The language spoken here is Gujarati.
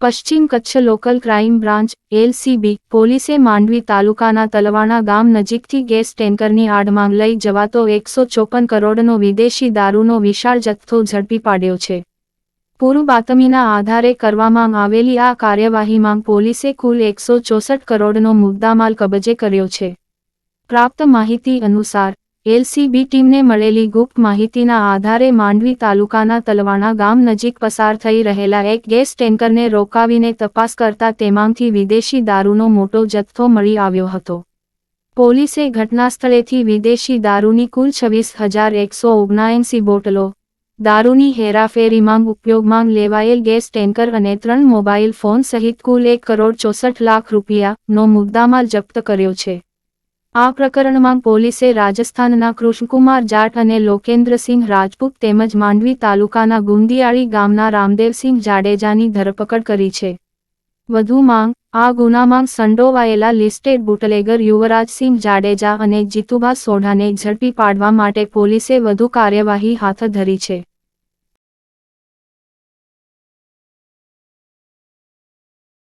પશ્ચિમ Kutch local crime branch, LCB, પોલીસે માંડવી તાલુકાના તલવાણા ગામ નજીકથી ગેસ ટેન્કરની આડમાંગ લઈ જવાતો એકસો ચોપન કરોડનો વિદેશી દારૂનો વિશાળ જથ્થો ઝડપી પાડ્યો છે. પૂર્વ બાતમીના આધારે કરવામાં આવેલી આ કાર્યવાહીમાં પોલીસે કુલ એકસો ચોસઠ કરોડનો મુદ્દામાલ કબજે કર્યો છે. પ્રાપ્ત માહિતી અનુસાર એલસીબી ટીમને મળેલી ગુપ્ત માહિતીના આધારે માંડવી તાલુકાના તલવાણા ગામ નજીક પસાર થઈ રહેલા એક ગેસ ટેન્કરને રોકાવીને તપાસ કરતા તેમાંથી વિદેશી દારૂનો મોટો જથ્થો મળી આવ્યો હતો. પોલીસે ઘટનાસ્થળેથી વિદેશી દારૂની કુલ છવ્વીસ હજાર એકસો ઓગણએંસી બોટલો દારૂની હેરાફેરીમાં ઉપયોગમાં લેવાયેલ ગેસ ટેન્કર અને ત્રણ મોબાઈલ ફોન સહિત કુલ એક કરોડ ચોસઠ લાખ રૂપિયાનો મુદ્દામાલ જપ્ત કર્યો છે. આ પ્રકરણમાં પોલીસે રાજસ્થાનના કૃષ્ણકુમાર જાટ અને લોકેન્દ્રસિંહ રાજપૂત તેમજ માંડવી તાલુકાના ગુંદિયાળી ગામના રામદેવસિંહ જાડેજાની ધરપકડ કરી છે. વધુમાં આ ગુનામાં સંડોવાયેલા લિસ્ટેડ બુટલેગર યુવરાજસિંહ જાડેજા અને જીતુભા સોઢાને ઝડપી પાડવા માટે પોલીસે વધુ કાર્યવાહી હાથ ધરી છે.